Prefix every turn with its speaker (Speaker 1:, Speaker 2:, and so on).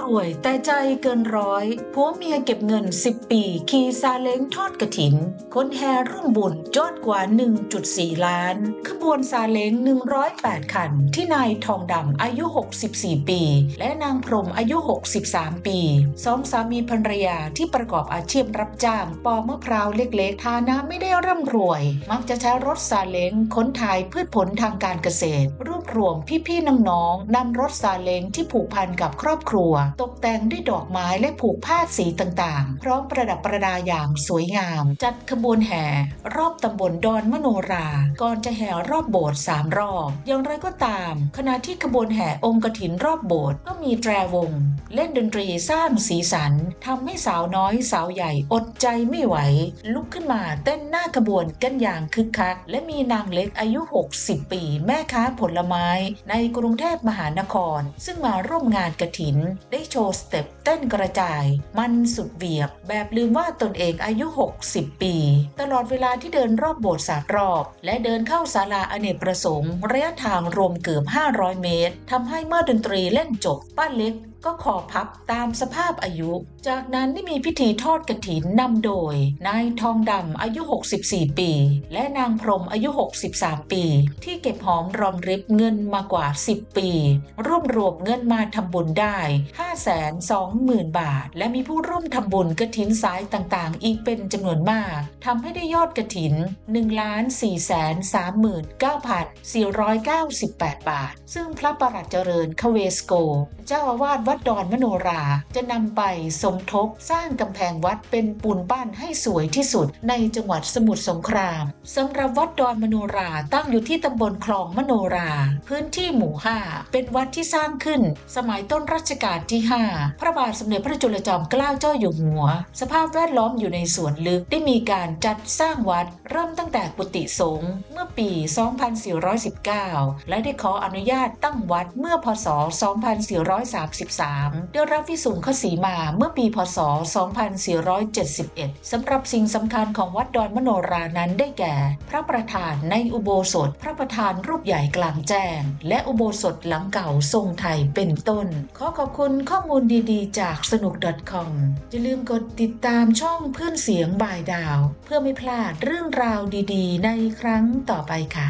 Speaker 1: รวยแต่ใจเกินร้อยผัวเมียเก็บเงิน 10 ปี ขี่ซาเล้งทอดกระถิน คนแห่ร่วมบุญยอดกว่า 1.4 ล้าน ขบวนซาเล้ง 108 คัน ที่นายทองดำอายุ 64 ปี และนางพรหมอายุ 63 ปีสองสามีภรรยาที่ประกอบอาชีพรับจ้างปอมะพร้าวเล็กๆ ฐานะไม่ได้ร่ำรวย มักจะใช้รถซาเล้งขนถ่ายพืชผลทางการเกษตรรว รวมพี่ๆน้องๆนำรถซาเล้งที่ผูกพันกับครอบครัว ตกแต่งด้วยดอกไม้และผูกผ้าสีต่างๆ พร้อมประดับประดาอย่างสวยงาม จัดขบวนแห่ รอบตำบลดอนมโนรา ก่อนจะแห่รอบโบสถ์สามรอบ อย่างไรก็ตาม ขณะที่ขบวนแห่องค์กฐินรอบโบสถ์ก็มีแตรวง เล่นดนตรีสร้างสีสันทำให้สาวน้อยสาวใหญ่อดใจไม่ไหว ลุกขึ้นมาเต้นหน้าขบวนกันอย่างคึกคัก และมีนางเล็กอายุ 60 ปี แม่ค้าผลไม้ในกรุงเทพมหานคร ซึ่งมาร่วมงานกระถิน ได้โชว์สเต็ปเต้นกระจาย มันสุดเวียบ แบบลืมว่าตนเองอายุ 60 ปี ตลอดเวลาที่เดินรอบโบสถ์สามรอบ และเดินเข้าศาลาอเนกประสงค์ระยะทางรวมเกือบ 500 เมตรทำให้เมื่อดนตรีเล่นจบป้าเล็ก ก็ขอพับตามสภาพอายุ จากนั้นได้มีพิธีทอดกระถินนำโดย นายทองดำอายุ 64 ปี และนางพรหมอายุ 63 ปี ที่เก็บหอมรอมริบเงินมากว่า 10 ปี ร่วบรวมเงินมาทำบุญได้ 520,000 บาท และมีผู้ร่วมทำบุญกระถินสายต่างๆ อีกเป็นจำนวนมากทำให้ได้ยอดกระถิน 1,439,498 บาท ซึ่งพระประหลัดเจริญคเวสโก เจ้าอาวาสวัดดอนมโนรา จะนำไปสมทบสร้างกำแพงวัดเป็นปูนปั้นให้สวยที่สุดในจังหวัดสมุทรสงครามสำหรับวัดดอนมโนราตั้งอยู่ที่ตำบลคลองมโนรา พื้นที่หมู่ 5 เป็นวัดที่สร้างขึ้น สมัยต้นรัชกาลที่ 5 พระบาทสมเด็จพระจุลจอมเกล้าเจ้าอยู่หัว สภาพแวดล้อมอยู่ในสวนลึกได้มีการจัดสร้างวัดเริ่มตั้งแต่กุฏิสงฆ์เมื่อปี 2419 และได้ขออนุญาตตั้งวัดเมื่อพศ 2433ได้รับวิสุงคสีมาเมื่อปีพศ 2471 สำหรับสิ่งสำคัญของวัดดอนมโนรานั้นได้แก่ พระประธานในอุโบสถ พระประธานรูปใหญ่กลางแจ้ง และอุโบสถหลังเก่าทรงไทยเป็นต้น ขอขอบคุณข้อมูลดีๆ จากสนุก .com อย่าลืมกดติดตามช่องเพื่อนเสียงบ่ายดาว เพื่อไม่พลาดเรื่องราวดีๆ ในครั้งต่อไปค่ะ